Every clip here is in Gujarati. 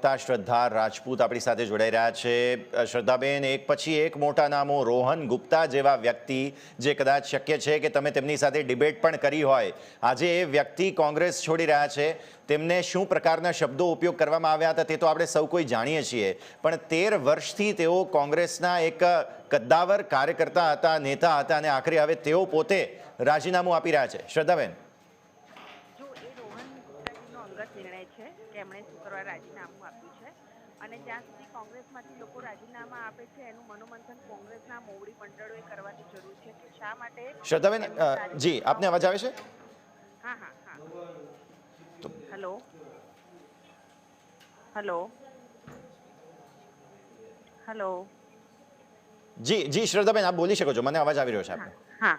વક્તા શ્રદ્ધા રાજપૂત આપણી સાથે જોડાઈ રહ્યા છે. શ્રદ્ધાબેન, એક પછી એક મોટા નામો રોહન ગુપ્તા જેવા વ્યક્તિ જે કદાચ શક્ય છે કે તમે તેમની સાથે ડિબેટ પણ કરી હોય. આજે એ વ્યક્તિ કોંગ્રેસ છોડી રહ્યા છે. તેમને શું પ્રકારના શબ્દો ઉપયોગ કરવામાં આવ્યા હતા તે તો આપણે સૌ કોઈ જાણીએ છીએ. પણ તેર વર્ષથી તેઓ કોંગ્રેસના એક કદ્દાવર કાર્યકર્તા હતા, નેતા હતા અને આખરે હવે તેઓ પોતે રાજીનામું આપી રહ્યા છે. શ્રદ્ધાબેન જો એ રોહન ગુપ્તાજીનો અંગત છે કે એમણે શુક્રવારે રાજીનામું આપ્યું છે. અને જ્યાં સુધી કોંગ્રેસમાંથી લોકો રાજીનામા આપે છે એનું મનોમંથન કોંગ્રેસના મોવડી મંડળોએ કરવાની જરૂર છે કે શા માટે શ્રદ્ધાબેન જી આપને અવાજ આવે છે? હા હા હા. Hello. Hello. Hello. Ji ji શ્રદ્ધાબેન આપ બોલી શકો છો. મને અવાજ આવી રહ્યો છે આપનો. હા.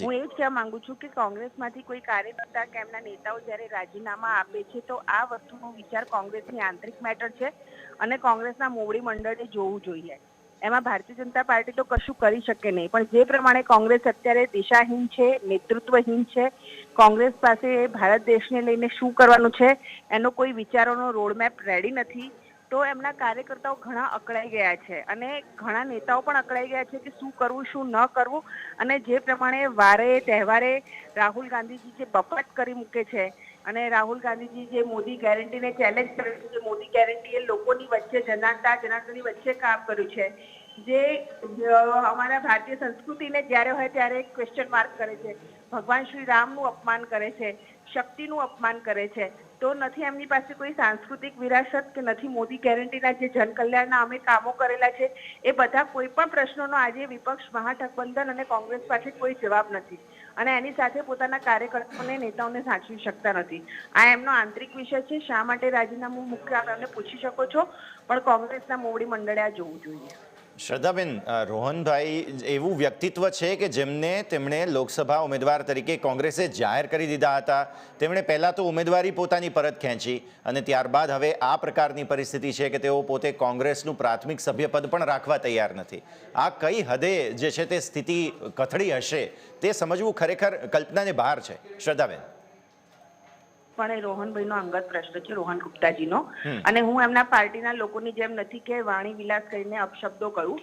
હું એ જ કહેવા માંગુ છું કે કોંગ્રેસમાંથી કોઈ કાર્યકર્તા કે એમના નેતાઓ જ્યારે રાજીનામા આપે છે તો આ વસ્તુનો વિચાર કોંગ્રેસની આંતરિક મેટર છે અને કોંગ્રેસના મોવડી મંડળે જોવું જોઈએ. એમાં ભારતીય જનતા પાર્ટી તો કશું કરી શકે નહીં પણ જે પ્રમાણે કોંગ્રેસ અત્યારે દિશાહીન છે નેતૃત્વહીન છે કોંગ્રેસ પાસે ભારત દેશને લઈને શું કરવાનું છે એનો કોઈ વિચારોનો રોડમેપ રેડી નથી. તો એમના કાર્યકર્તાઓ ઘણા અકળાઈ ગયા છે અને ઘણા નેતાઓ પણ અકળાઈ ગયા છે કે શું કરવું, શું ન કરવું. અને જે પ્રમાણે વારે, તહેવારે રાહુલ ગાંધીજી જે બફાટ કરી મૂકે છે અને રાહુલ ગાંધીજી જે મોદી ગેરંટીને ચેલેન્જ કરે છે, જે મોદી ગેરંટી એ લોકોની વચ્ચે જનારતા જનાર્દનની વચ્ચે કામ કર્યું છે. જે અમારા ભારતીય સંસ્કૃતિને જ્યારે હોય ત્યારે ક્વેશ્ચન માર્ક કરે છે. ભગવાન શ્રી રામનું અપમાન કરે છે, શક્તિનું અપમાન કરે છે. તો નથી એમની પાસે કોઈ સાંસ્કૃતિક વિરાસત કે નથી? મોદી ગેરંટીના જે જનકલ્યાણના અમે કામો કરેલા છે, એ બધા કોઈ પણ પ્રશ્નોનો આજે વિપક્ષ મહાગઠબંધન અને કોંગ્રેસ પાસે કોઈ જવાબ નથી. અને એની સાથે પોતાના કાર્યકર્તાઓને નેતાઓને સાચવી શકતા નથી. આ એમનો આંતરિક વિષય છે. શા માટે રાજીનામું મુખ્ય પૂછી શકો છો? પણ કોંગ્રેસના મોવડી મંડળે આ જોવું જોઈએ. શ્રદ્ધાબેન રોહનભાઈ, એવું વ્યક્તિત્વ છે કે જેમને તેમણે લોકસભા ઉમેદવાર તરીકે કોંગ્રેસે જાહેર કરી દીધા હતા. તેમણે પહેલાં તો ઉમેદવારી પોતાની પરત ખેંચી અને ત્યારબાદ હવે આ પ્રકારની પરિસ્થિતિ છે કે તેઓ પોતે કોંગ્રેસનું પ્રાથમિક સભ્યપદ પણ રાખવા તૈયાર નથી. આ કઈ હદે જે છે તે સ્થિતિ કથળી હશે તે સમજવું ખરેખર કલ્પનાને બહાર છે. શ્રદ્ધાબેન. પણ એ રોહનભાઈનો અંગત પ્રશ્ન છે રોહન ગુપ્તાજીનો. અને હું એમના પાર્ટીના લોકોની જેમ નથી કે વાણી વિલાસ કરીને અપશબ્દો કરું.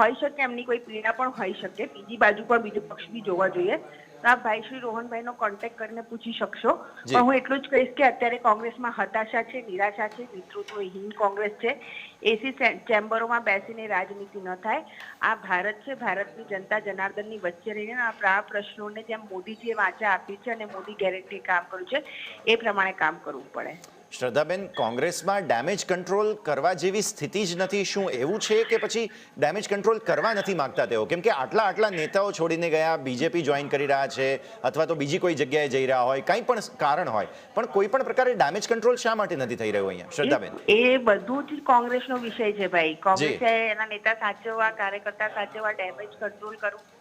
હોઈ શકે એમની કોઈ પીડા પણ હોઈ શકે બીજી બાજુ પણ બીજો પક્ષ બી જોવા જોઈએ. તો આપ ભાઈ શ્રી રોહનભાઈનો કોન્ટેક્ટ કરીને પૂછી શકશો. પણ હું એટલું જ કહીશ કે અત્યારે કોંગ્રેસમાં હતાશા છે નિરાશા છે નેતૃત્વહીન કોંગ્રેસ છે. એસી ચેમ્બરોમાં બેસીને રાજનીતિ ન થાય. આ ભારત છે, ભારતની જનતા જનાર્દનની વચ્ચે રહીને આ પ્રશ્નોને જેમ મોદીજીએ વાંચા આપી છે અને મોદી ગેરંટી કામ કર્યું છે, એ પ્રમાણે કામ કરવું પડે. શ્રદ્ધાબેન કોંગ્રેસમાં ડેમેજ કંટ્રોલ કરવા જેવી સ્થિતિ જ નથી. શું એવું છે કે પછી ડેમેજ કંટ્રોલ કરવા નથી માગતા તેઓ? કેમ કે આટલા આટલા નેતાઓ છોડીને ગયા બીજેપી જોઈન કરી રહ્યા છે અથવા તો બીજી કોઈ જગ્યાએ જઈ રહ્યા હોય કંઈ પણ કારણ હોય. પણ કોઈ પણ પ્રકારે ડેમેજ કંટ્રોલ શા માટે નથી થઈ રહ્યો અહીંયા? શ્રદ્ધાબેન. એ બધું જ કોંગ્રેસનો વિષય છે ભાઈ. કોંગ્રેસે એના નેતા સાચવવા કાર્યકર્તા સાચવવા ડેમેજ કંટ્રોલ કરવું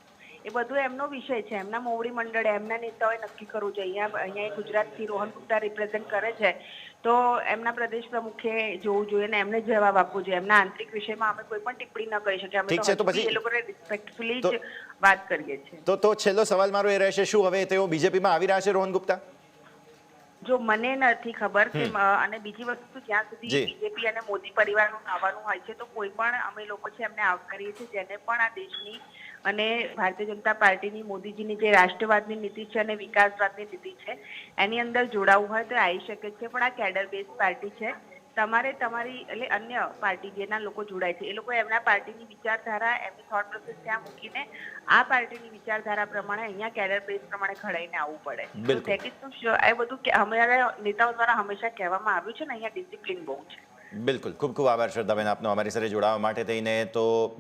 એ બધું એમનો વિષય છે. એમના મોવડી મંડળ એમના નેતાઓએ નક્કી કરવું છે અહીંયા અહીંયા ગુજરાતથી રોહન ગુપ્તા રિપ્રેઝેન્ટ કરે છે. તો એમના પ્રદેશ પ્રમુખે જોવું જોઈએ ને એમને જવાબ આપવો જોઈએ. એમના આંતરિક વિષયમાં અમે કોઈ પણ ટિપ્પણી ન કરી શકીએ. અમે ઠીક છે, તો પછી- એ લોકોને રિસ્પેક્ટફુલી જ વાત કરીએ છીએ. તો તો છેલ્લો સવાલ મારો એ રહેશે. શું હવે તેઓ બીજેપીમાં આવી રહ્યા છે રોહન ગુપ્તા? જો મને નથી ખબર કે અને બીજી વસ્તુ જ્યાં સુધી બીજેપી અને મોદી પરિવારનું આવવાનું હોય છે તો કોઈ પણ અમે લોકો છે એમને આવકારીએ છીએ જેને પણ આ દેશની અને ભારતીય જનતા પાર્ટીની મોદીજીની જે રાષ્ટ્રવાદની નીતિ છે અને વિકાસવાદની નીતિ છે એની અંદર જોડાવું હોય તો આવી શકે છે પણ આ કેડર બેઝ પાર્ટી છે. તમારે તમારી એટલે અન્ય પાર્ટી જેના લોકો જોડાય છે એ લોકો એમના પાર્ટીની વિચારધારા એમની થોટ પ્રોસેસ ત્યાં મૂકીને આ પાર્ટીની વિચારધારા પ્રમાણે અહીંયા કેડર બેઝ પ્રમાણે ઘડાઈને આવવું પડે. બિલકુલ. that is એ બધું કે અમારા નેતાઓ દ્વારા હંમેશા કહેવામાં આવ્યું છે ને અહીંયા ડિસિપ્લિન બહુ છે. બિલકુલ. ખૂબ ખૂબ આભાર શ્રદ્ધાબેન આપનો અમારી સાથે જોડાવા માટે થઈને તો